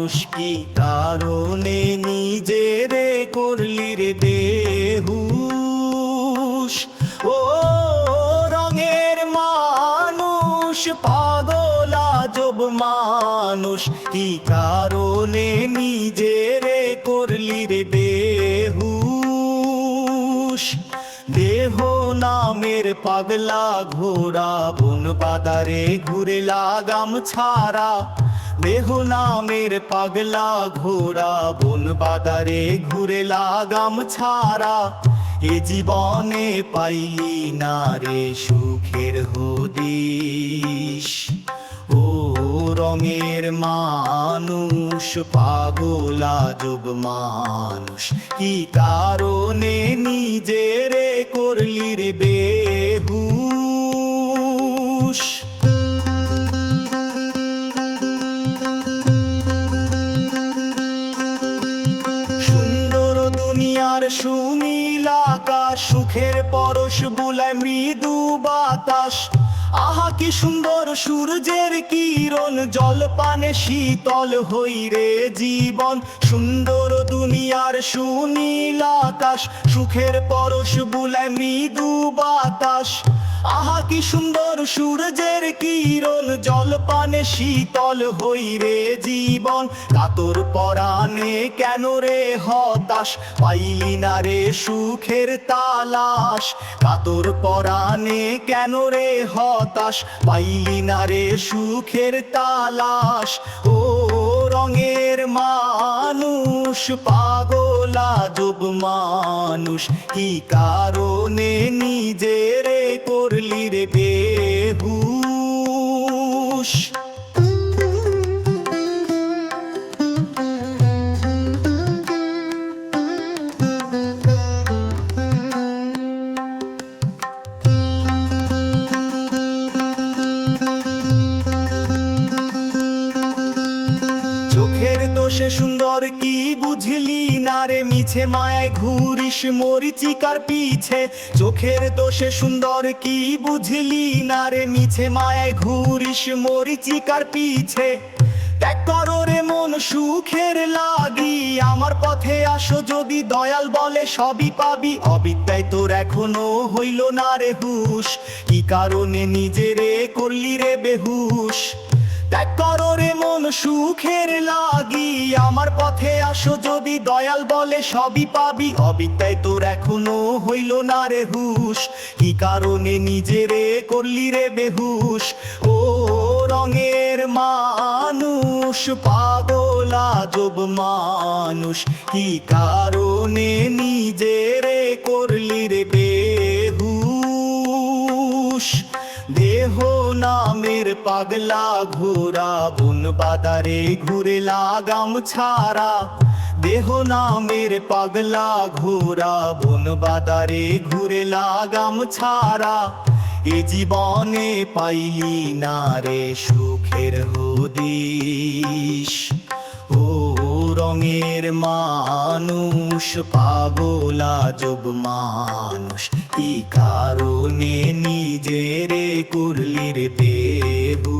মানুষ কি কারণে নিজেরে করলি রে দেহুস ও রঙের মানুষ, পাগলা জব মানুষ, কি কারণে নিজেরে করলি রে দেহুস দেহ নামের পাগলা ঘোড়া বন বাদারে ঘুরে লাগাম ছাড়া দেহ নামের পাগলা ঘোড়া, বন বাদারে ঘুরে লাগাম ছাড়া। এ জীবনে পাইলি না রে সুখের হদিস ও রঙের মানুষ, পাগলা যুগ মানুষ, কি কারণে নিজেরে করলি রে সুখের পরশ, বুলায় মৃদু বাতাস। আহা, কি সুন্দর সূর্যের কিরণ জল পানে শীতল হই রে জীবন। সুন্দর দুনিয়ার সুনীল আকাশ, সুখের পরশ, বুলায় মৃদু বাতাস। আহা, কি সুন্দর সূর্যের কিরণ জল পানে শীতল হই রে জীবন। কাতর পরাণে কেন রে হতাশ? পাইলি না রে সুখের তালাশ। কাতর পরাণে কেন রে হতাশ? পাইলি না রে সুখের তালাশ। ও রঙের মানুষ, পাগলা যুব মানুষ। কি কারণে নিজেরে করলি রে দোষে সুন্দর কি বুঝলি মিছে মায়ায় ঘুরিস মরিচিকার পিছে। চোখের দোষে সুন্দর কি বুঝলি না রে? মিছে মায়ায় ঘুরিস মরিচিকার পিছে। ত্যাগ করো রে মন সুখের লাগি। আমার পথে আসো যদি দয়াল বলে সবই পাবি। অবিদ্যায় তোর এখনও হইল না রে হুশ। কি কারণে নিজেরে করলি রে বেহুশ? ত্যাগ করো রে সুখের লাগি, আমার পথে আসো যদি দয়াল বলে সবই পাবি। অবিদ্যায় তোর এখনও হইল না রে হুশ, কি কারণে নিজেরে করলি রে বেহুশ? ও রঙের মানুষ, পাগলা জব মানুষ, কি কারণে নিজেরে করলি রে বেহুশ? দেহ নামের পাগলা ঘোরা বন বাদারে ঘুরে লাগাম ছাড়া দেহ নামের পাগলা ঘোরা বন বাদারে ঘুরে লাগাম ছাড়া এ জীবনে পাইলি না রে সুখের হদিশ। রঙের মানুষ পাগলা যোগ মানুষ। কি কারণে নিজের করলির দেবু?